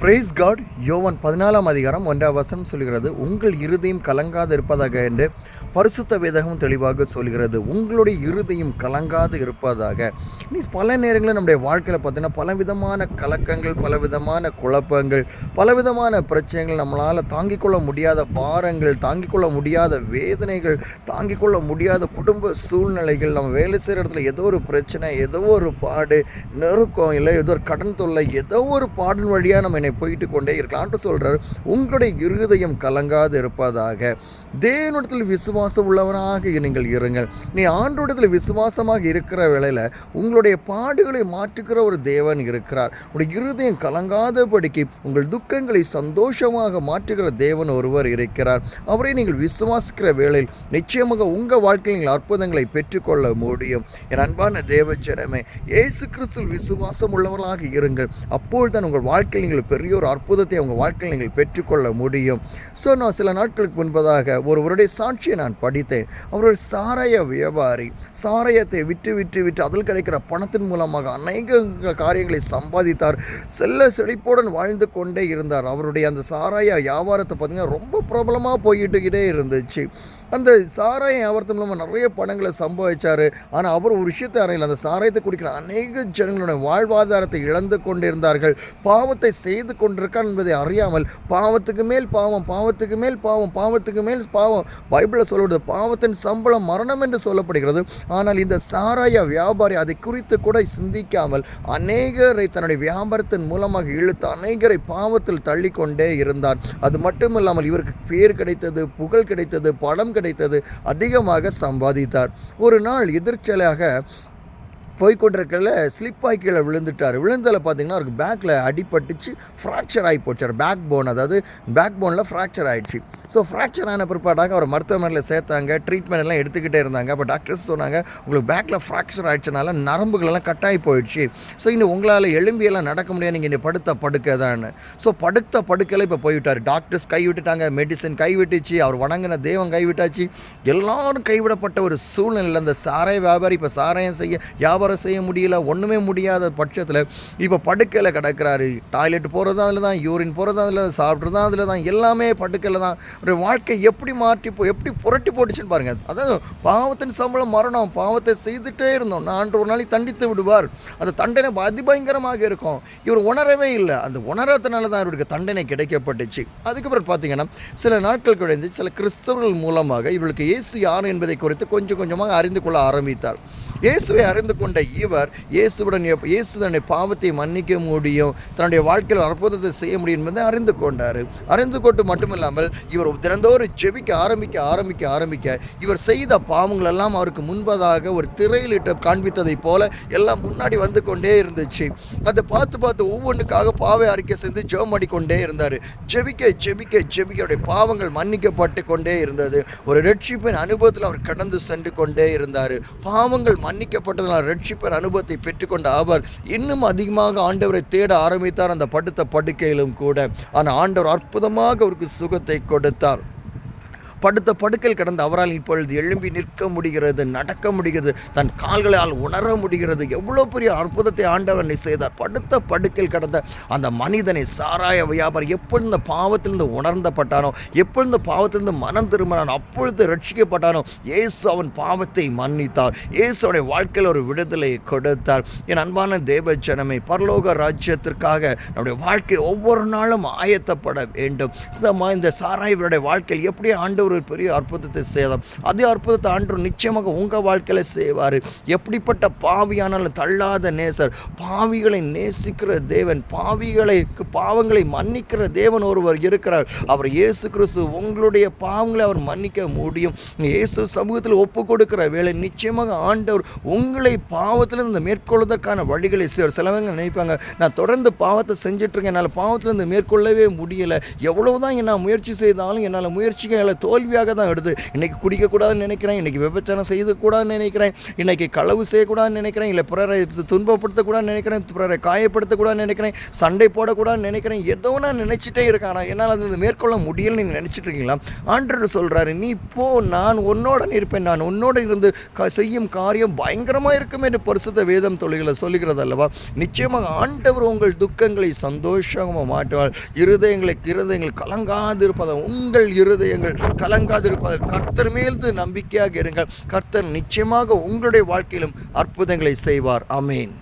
Price God யோவன் பதினாலாம் அதிகாரம் ஒன்றாம் வசனம் சொல்கிறது உங்கள் இருதயம் கலங்காது இருப்பதாக என்று பரிசுத்த வேதகம் தெளிவாக சொல்கிறது உங்களுடைய இருதயம் கலங்காது இருப்பதாக. நீ பல நேரங்களில் நம்முடைய வாழ்க்கையில் பார்த்தீங்கன்னா பலவிதமான கலக்கங்கள் பலவிதமான குழப்பங்கள் பலவிதமான பிரச்சனைகள் நம்மளால் தாங்கிக் கொள்ள முடியாத பாரங்கள் தாங்கிக் கொள்ள முடியாத வேதனைகள் தாங்கிக் கொள்ள முடியாத குடும்ப சூழ்நிலைகள் நம்ம வேலை செய்கிற இடத்துல ஏதோ ஒரு பிரச்சனை ஏதோ ஒரு பாடு நெருக்கம் இல்லை ஏதோ ஒரு கடன் தொல்லை ஏதோ ஒரு பாடின் வழியாக நம்ம என்னை போயிட்டு கொண்டே இருக்கலாம்னு சொல்கிறார் உங்களுடைய இருதயம் கலங்காது இருப்பதாக. தேவனிடத்தில் விசுவாசம் உள்ளவனாக நீங்கள் இருங்கள். நீ ஆண்டோடத்தில் விசுவாசமாக இருக்கிற வேளையில் உங்களுடைய பாடுகளை மாற்றுகிற ஒரு தேவன் இருக்கிறார். உங்களுடைய இருதயம் கலங்காதபடிக்கு உங்கள் துக்கங்களை சந்தோஷமாக மாற்றுகிற தேவன் ஒருவர் இருக்கிறார். அவரை நீங்கள் விசுவாசிக்கிற வேளையில் நிச்சயமாக உங்கள் வாழ்க்கையில் நீங்கள் அற்புதங்களை பெற்றுக்கொள்ள முடியும். என் அன்பான தேவ ஜனமே இயேசு கிறிஸ்துவில் விசுவாசம் உள்ளவர்களாக இருங்கள். அப்போதுதான் உங்கள் வாழ்க்கையில் நீங்கள் பெரிய ஒரு அற்புதத்தை உங்கள் வாழ்க்கையில் நீங்கள் பெற்றுக்கொள்ள முடியும். ஸோ நான் சில நாட்களுக்கு முன்பதாக ஒருவருடைய சாட்சியை நான் படித்தேன். அவர் ஒரு சாராய வியாபாரி சாராயத்தை விட்டு விட்டு விட்டு அதில் கிடைக்கிற பணத்தின் மூலமாக அநேக காரியங்களை சம்பாதித்தார். செல்ல செழிப்புடன் வாழ்ந்து கொண்டே இருந்தார். அவருடைய அந்த சாராய வியாபாரத்தை பார்த்திங்கன்னா ரொம்ப பிரபலமாக போயிட்டுக்கிட்டே இருந்துச்சு. அந்த சாராய வியாபாரத்தின் மூலமாக நிறைய பணங்களை சம்பாதிச்சார். ஆனால் அவர் ஒரு விஷயத்தை அறையில் அந்த சாராயத்தை குடிக்கிற அநேக ஜனங்களுடைய வாழ்வாதாரத்தை இழந்து கொண்டிருந்தார்கள். பாவத்தை செய்து கொண்டிருக்கான் என்பதை அறியாமல் பாவத்துக்கு மேல் பாவம் பாவத்துக்கு மேல் பாவம் பாவத்துக்கு மேல் பாவம். பைபிளில் சொல்லப்படுது பாவத்தின் சம்பளம் மரணம் என்று சொல்லப்படுகிறது. ஆனால் இந்த சாராய வியாபாரி அதை குறித்து கூட சிந்திக்காமல் அநேகரை தன்னுடைய வியாபாரத்தின் மூலமாக இழுத்து அநேகரை பாவத்தில் தள்ளிக்கொண்டே இருந்தார். அது மட்டும் இல்லாமல் இவருக்கு பேர் கிடைத்தது புகழ் கிடைத்தது பணம் கிடைத்தது அதிகமாக சம்பாதித்தார். ஒரு நாள் எதிர்ச்சலாக போய்கொண்டிருக்கல ஸ்லிப்பாகி கீழே விழுந்துட்டார். விழுந்ததில் பார்த்தீங்கன்னா அவருக்கு பேக்கில் அடிபட்டுச்சு ஃப்ராக்சர் ஆகி போச்சார் பேக் போன் அதாவது பேக் போனில் ஃப்ராக்சர் ஆகிடுச்சு ஸோ ஃப்ராக்சர் ஆன பிற்பாடாக அவர் மருத்துவமனையில் சேர்த்தாங்க ட்ரீட்மெண்ட் எல்லாம் எடுத்துக்கிட்டே இருந்தாங்க. அப்போ டாக்டர்ஸ் சொன்னாங்க உங்களுக்கு பேக்கில் ஃப்ராக்சர் ஆகிடுச்சனால நரம்புகளெல்லாம் கட்டாகி போயிடுச்சு. ஸோ இன்னும் உங்களால் எலும்பியெல்லாம் நடக்க முடியாது. நீங்கள் இன்னும் படுத்த படுக்கை தான் ஸோ படுத்த படுக்கையில் இப்போ போய்விட்டார். டாக்டர்ஸ் கைவிட்டுட்டாங்க மெடிசன் கைவிட்டுச்சு அவர் வணங்கின தெய்வம் கைவிட்டாச்சு எல்லாரும் கைவிடப்பட்ட ஒரு சூழ்நிலையில் அந்த சாராய வியாபாரி இப்போ சாராயம் செய்ய வியாபாரம் செய்ய முடியல ஒன்றுமே முடியாத பட்சத்தில் இப்போ படுக்கையில் கிடக்கிறாரு. டாய்லெட் போகிறது அதில் தான் யூரின் போகிறது அதில் சாப்பிட்றது அதில் தான் எல்லாமே படுக்கையில் தான். ஒரு வாழ்க்கை எப்படி மாற்றி போ எப்படி புரட்டி போட்டுச்சுன்னு பாருங்கள் அதாவது பாவத்தின் சம்பளம் மரணம் பாவத்தை செய்துட்டே இருந்தோம். நான் ஒரு நாளைக்கு தண்டித்து விடுவார். அந்த தண்டனை அதிபயங்கரமாக இருக்கும். இவர் உணரவே இல்லை. அந்த உணரத்தினால தான் இவருக்கு தண்டனை கிடைக்கப்பட்டுச்சு. அதுக்கப்புறம் பார்த்தீங்கன்னா சில நாட்கள் கழிந்து சில கிறிஸ்தவர்கள் மூலமாக இவர்களுக்கு இயேசு யார் என்பதை குறித்து கொஞ்சம் கொஞ்சமாக அறிந்து கொள்ள ஆரம்பித்தார். இயேசுவை அறிந்து கொண்ட இவர் இயேசுடன் இயேசு தன்னுடைய பாவத்தை மன்னிக்க முடியும் தன்னுடைய வாழ்க்கையில் அற்புதத்தை செய்ய முடியும் என்பதை அறிந்து கொண்டார். அறிந்து கொண்டு மட்டுமில்லாமல் இவர் தினந்தோறும் ஜெபிக்க ஆரம்பிக்க ஆரம்பிக்க ஆரம்பிக்க இவர் செய்த பாவங்கள் எல்லாம் அவருக்கு முன்பதாக ஒரு திரையிலிட்ட காண்பித்ததைப் போல எல்லாம் முன்னாடி வந்து கொண்டே இருந்துச்சு. அதை பார்த்து பார்த்து ஒவ்வொன்றுக்காக பாவை அறிக்கை செஞ்சு ஜெபம் கொண்டே இருந்தார். ஜெபிக்க ஜெபிக்க ஜெபிக்க அவருடைய பாவங்கள் மன்னிக்கப்பட்டு கொண்டே இருந்தது. ஒரு ரட்சிப்பின் அனுபவத்தில் அவர் கடந்து சென்று கொண்டே இருந்தார். பாவங்கள் மன்னிக்கப்பட்டதனால் ரட்சிப்பர் அனுபவத்தை பெற்றுக்கொண்ட அவர் இன்னும் அதிகமாக ஆண்டவரை தேட ஆரம்பித்தார். அந்த படுத்த படுக்கையிலும் கூட. ஆனால் ஆண்டவர் அற்புதமாக அவருக்கு சுகத்தை கொடுத்தார். படுத்த படுக்கையில் கிடந்த அவரால் இப்பொழுது எழும்பி நிற்க முடிகிறது நடக்க முடிகிறது தன் கால்களால் உணர முடிகிறது. எவ்வளோ பெரிய அற்புதத்தை ஆண்டவர் செய்தார். படுத்த படுக்கையில் கிடந்த அந்த மனிதனை சாராய வியாபாரி எப்பொழுது இந்த பாவத்திலிருந்து உணர்ந்தப்பட்டானோ எப்பொழுது இந்த பாவத்திலிருந்து மனம் திரும்பினானோ அப்பொழுது ரட்சிக்கப்பட்டானோ இயேசு அவன் பாவத்தை மன்னித்தார். இயேசு அவனுடைய வாழ்க்கையில் ஒரு விடுதலையை கொடுத்தார். என் அன்பான தேவ ஜனமே பரலோக ராஜ்யத்திற்காக நம்முடைய வாழ்க்கை ஒவ்வொரு நாளும் ஆயத்தப்பட வேண்டும். இந்த இந்த சாராயவருடைய வாழ்க்கையில் எப்படி ஆண்டு ஒரு பெரிய அற்புதத்தை செய்தார் அதே அற்புதத்தை ஆண்டவர் நிச்சயமாக உங்கள் வாழ்க்கையில் செய்வார். எப்படிப்பட்ட பாவியானாலும் தள்ளாத நேசர் பாவிகளை நேசிக்கிற தேவன் பாவிகளை பாவங்களை மன்னிக்கிற தேவன் ஒருவர் இருக்கிறார். அவர் இயேசு கிறிஸ்து உங்களுடைய பாவங்களை அவர் மன்னிக்க முடியும். இயேசு சமூகத்தில் ஒப்பு கொடுக்கிற வேலை நிச்சயமாக ஆண்டவர் உங்களை பாவத்திலிருந்து மேற்கொள்வதற்கான வழிகளை செய்வார். சிலவங்க நினைப்பாங்க நான் தொடர்ந்து பாவத்தை செஞ்சுட்டு இருக்கேன் என்னால் பாவத்திலிருந்து மேற்கொள்ளவே முடியலை. எவ்வளவுதான் என்ன முயற்சி செய்தாலும் என்னால் முயற்சிகளை தோ தோல்வியாக தான் எடுத்து இன்றைக்கி குடிக்கக்கூடாதுன்னு நினைக்கிறேன் இன்றைக்கி விபச்சாரம் செய்யக்கூடாதுன்னு நினைக்கிறேன் இன்றைக்கி களவு செய்யக்கூடாதுன்னு நினைக்கிறேன் இல்லை பிறரை துன்பப்படுத்தக்கூடாதுன்னு நினைக்கிறேன் பிறரை காயப்படுத்தக்கூடாதுன்னு நினைக்கிறேன் சண்டை போடக்கூடாதுன்னு நினைக்கிறேன் ஏதோ நான் நினச்சிட்டே இருக்கேன். ஆனால் என்னால் அது மேற்கொள்ள முடியலன்னு நீங்கள் நினச்சிட்டு இருக்கீங்களா? ஆண்டர் சொல்கிறாரு நீ போ நான் உன்னோட இருப்பேன். நான் உன்னோட இருந்து க செய்யும் காரியம் பயங்கரமாக இருக்கும் என்று பரிசுத்த வேதம் தொழில்களை சொல்லுகிறது அல்லவா? நிச்சயமாக ஆண்டவர் உங்கள் துக்கங்களை சந்தோஷமாக மாற்றுவார். இருதயங்களை இருதயங்கள் கலங்காதிருப்பதாக உங்கள் இருதயங்கள் கலங்காதிருப்பதாக கர்த்தர் மேல்து நம்பிக்கையாக இருங்கள். கர்த்தர் நிச்சயமாக உங்களுடைய வாழ்க்கையிலும் அற்புதங்களை செய்வார். அமேன்